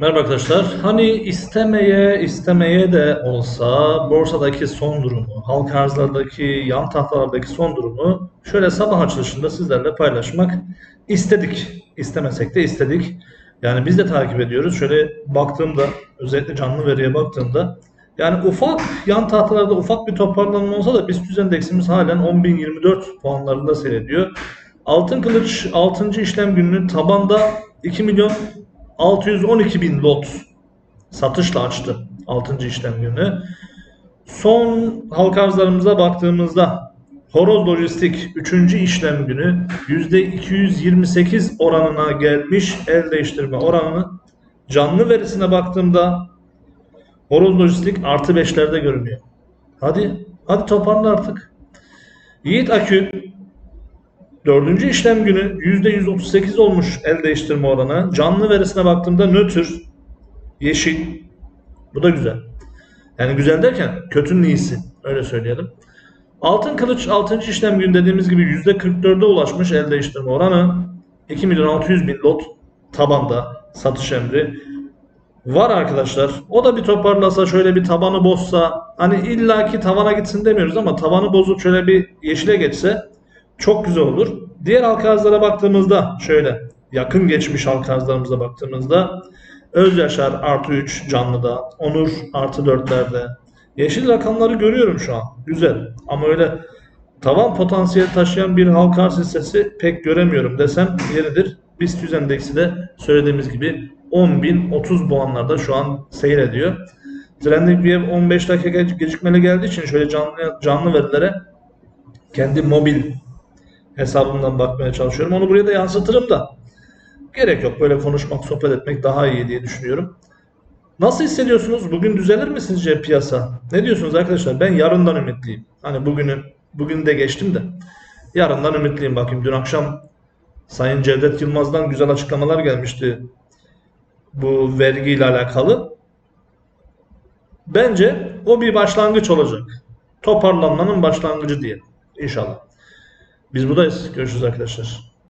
Merhaba arkadaşlar. Hani istemeye istemeye de olsa borsadaki son durumu, halka arzlardaki, yan tahtalardaki son durumu şöyle sabah açılışında sizlerle paylaşmak istedik. İstemesek de istedik. Yani biz de takip ediyoruz. Şöyle baktığımda, özellikle canlı veriye baktığımda yani ufak yan tahtalarda ufak bir toparlanma olsa da BIST endeksimiz halen 10.024 puanlarında seyrediyor. Altın Kılıç 6. işlem gününün tabanda 2 milyon 612 bin lot satışla açtı 6. işlem günü. Son halka arzlarımıza baktığımızda Horoz Lojistik 3. işlem günü %228 oranına gelmiş el değiştirme oranını. Canlı verisine baktığımda Horoz Lojistik artı 5'lerde görünüyor. Hadi, hadi toparla artık. Yiğit Akü Dördüncü işlem günü %138 olmuş el değiştirme oranı. Canlı verisine baktığımda nötr, yeşil. Bu da güzel. Yani güzel derken kötünün iyisi. Öyle söyleyelim. Altın kılıç 6. işlem günü dediğimiz gibi %44'e ulaşmış el değiştirme oranı. 2 milyon 600 bin lot tabanda satış emri var arkadaşlar. O da bir toparlasa şöyle bir tabanı bozsa hani illaki tavana gitsin demiyoruz ama tavanı bozup şöyle bir yeşile geçse çok güzel olur. Diğer halka baktığımızda şöyle yakın geçmiş halka baktığımızda Özyaşar artı 3 canlıda, Onur artı 4'lerde. Yeşil rakamları görüyorum şu an. Güzel. Ama öyle tavan potansiyeli taşıyan bir halka arz pek göremiyorum desem yeridir. BIST 100 endeksi de söylediğimiz gibi 10.030 puanlarda şu an seyrediyor. Trending View 15 dakika gecikmeli geldiği için şöyle canlı canlı verilere kendi mobil hesabımdan bakmaya çalışıyorum. Onu buraya da yansıtırım da gerek yok. Böyle konuşmak, sohbet etmek daha iyi diye düşünüyorum. Nasıl hissediyorsunuz? Bugün düzelir mi sizce piyasa? Ne diyorsunuz arkadaşlar? Ben yarından ümitliyim. Hani bugünü bugün de geçtim de yarından ümitliyim bakayım. Dün akşam Sayın Cevdet Yılmaz'dan güzel açıklamalar gelmişti bu vergiyle alakalı. Bence o bir başlangıç olacak. Toparlanmanın başlangıcı diye. İnşallah. Biz buradayız. Görüşürüz arkadaşlar.